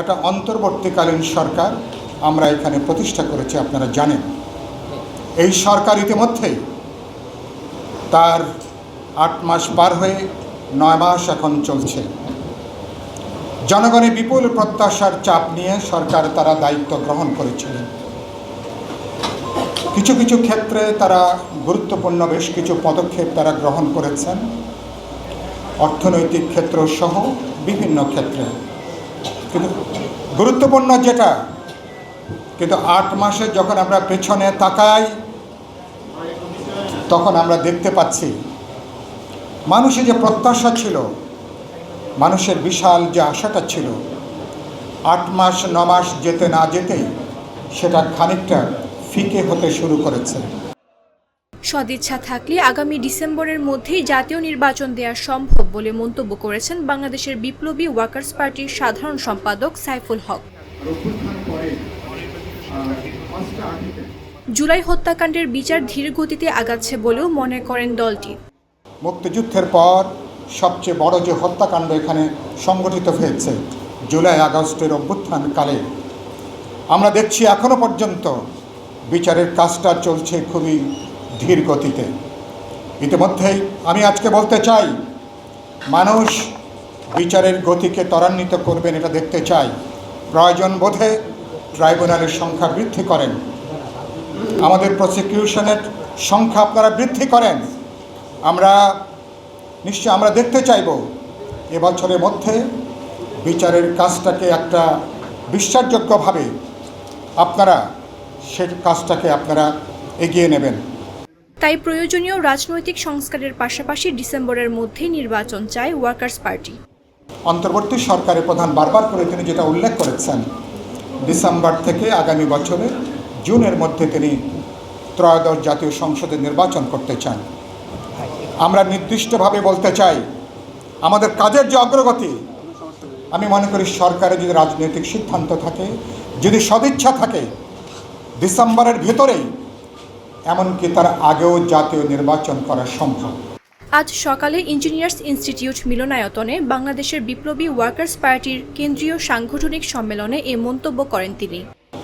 একটা অন্তর্বর্তীকালীন সরকার আমরা এখানে প্রতিষ্ঠা করেছি, আপনারা জানেন। এই সরকার ইতিমধ্যেই তার আট মাস পার হয়ে নয় মাস এখন চলছে। জনগণের বিপুল প্রত্যাশার চাপ নিয়ে সরকার তারা দায়িত্ব গ্রহণ করেছিলেন। কিছু কিছু ক্ষেত্রে তারা গুরুত্বপূর্ণ বেশ কিছু পদক্ষেপ তারা গ্রহণ করেছেন। অর্থনৈতিক ক্ষেত্র সহ বিভিন্ন ক্ষেত্রে। কিন্তু গুরুত্বপূর্ণ যেটা, কিন্তু আট মাসে যখন আমরা পেছনে তাকাই, তখন আমরা দেখতে পাচ্ছি, মানুষের যে প্রত্যাশা ছিল, মানুষের বিশাল যে আশাটা ছিল, আট মাস, ন মাস যেতে না যেতেই সেটা খানিকটা ফিকে হতে শুরু করেছে। সদিচ্ছা থাকলে আগামী ডিসেম্বরের মধ্যেই জাতীয় নির্বাচন দেওয়া সম্ভব বলে মন্তব্য করেছেন বাংলাদেশের বিপ্লবী ওয়ার্কার্স পার্টির সাধারণ সম্পাদক সাইফুল হক। জুলাই হত্যাকাণ্ডের বিচার ধীর গতিতে আগাচ্ছে বলেও মনে করেন দলটি। মুক্তিযুদ্ধের পর সবচেয়ে বড় যে হত্যাকাণ্ড এখানে সংগঠিত হয়েছে, জুলাই আগস্টের অভ্যুত্থানকালে। আমরা দেখছি এখনও পর্যন্ত বিচারের কাজটা চলছে খুবই ধীর গতিতে ইতিমধ্যেই আমি আজকে বলতে চাই, মানুষ বিচারের গতিকে ত্বরান্বিত করবেন এটা দেখতে চাই। প্রয়োজন বোধে ট্রাইব্যুনালের সংখ্যা বৃদ্ধি করেন। আমাদের প্রসিকিউশনের সংখ্যা আপনারা বৃদ্ধি করেন। আমরা নিশ্চয় আমরা দেখতে চাইব এবছরের মধ্যে বিচারের কাজটাকে একটা বিশ্বাসযোগ্যভাবে আপনারা সে কাজটাকে আপনারা এগিয়ে নেবেন। তাই প্রয়োজনীয় রাজনৈতিক সংস্কারের পাশাপাশি ডিসেম্বরের মধ্যেই নির্বাচন চায় ওয়ার্কার্স পার্টি। অন্তর্বর্তী সরকারের প্রধান বারবার করে তিনি যেটা উল্লেখ করেছেন, ডিসেম্বর থেকে আগামী বছরে জুনের মধ্যে তিনি ত্রয়োদশ জাতীয় সংসদে নির্বাচন করতে চান। আমরা নির্দিষ্টভাবে বলতে চাই, আমাদের কাজের যে অগ্রগতি, আমি মনে করি সরকারের যদি রাজনৈতিক সিদ্ধান্ত থাকে, যদি সদিচ্ছা থাকে, ডিসেম্বরের ভেতরেই এমনকি তার আগেও জাতীয় নির্বাচন করা সম্ভব। আজ সকালে ইঞ্জিনিয়ার্স ইনস্টিটিউট মিলনায়তনে বাংলাদেশের বিপ্লবী ওয়ার্কার্স পার্টির কেন্দ্রীয় সাংগঠনিক সম্মেলনে এ মন্তব্য করেন তিনি।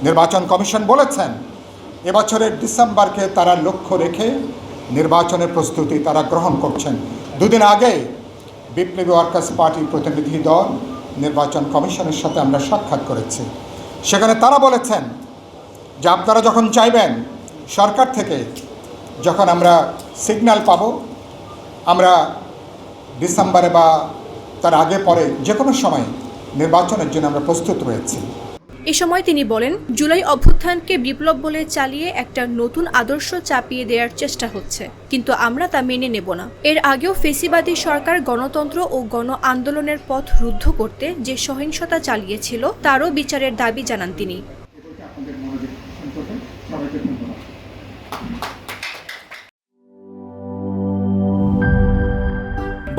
নির্বাচন কমিশন বলেছেন এবছরের ডিসেম্বরকে তারা লক্ষ্য রেখে নির্বাচনের প্রস্তুতি তারা গ্রহণ করছেন। দুদিন আগে বিপ্লবী ওয়ার্কার্স পার্টির প্রতিনিধি দল নির্বাচন কমিশনের সাথে আমরা সাক্ষাৎ করেছি। সেখানে তারা বলেছেন যে আপনারা যখন চাইবেন সরকার থেকে যখন আমরা সিগন্যাল পাবো, আমরা ডিসেম্বরে বা তার আগে পরে যে কোনো সময় নির্বাচনের জন্য আমরা প্রস্তুত রয়েছি। এ সময় তিনি বলেন, জুলাই অভ্যুত্থানকে বিপ্লব বলে চালিয়ে একটা নতুন আদর্শ চাপিয়ে দেওয়ার চেষ্টা হচ্ছে, কিন্তু আমরা তা মেনে নেব না। এর আগেও ফেসিবাদী সরকার গণতন্ত্র ও গণ আন্দোলনের পথ রুদ্ধ করতে যে সহিংসতা চালিয়েছিল, তারও বিচারের দাবি জানান তিনি।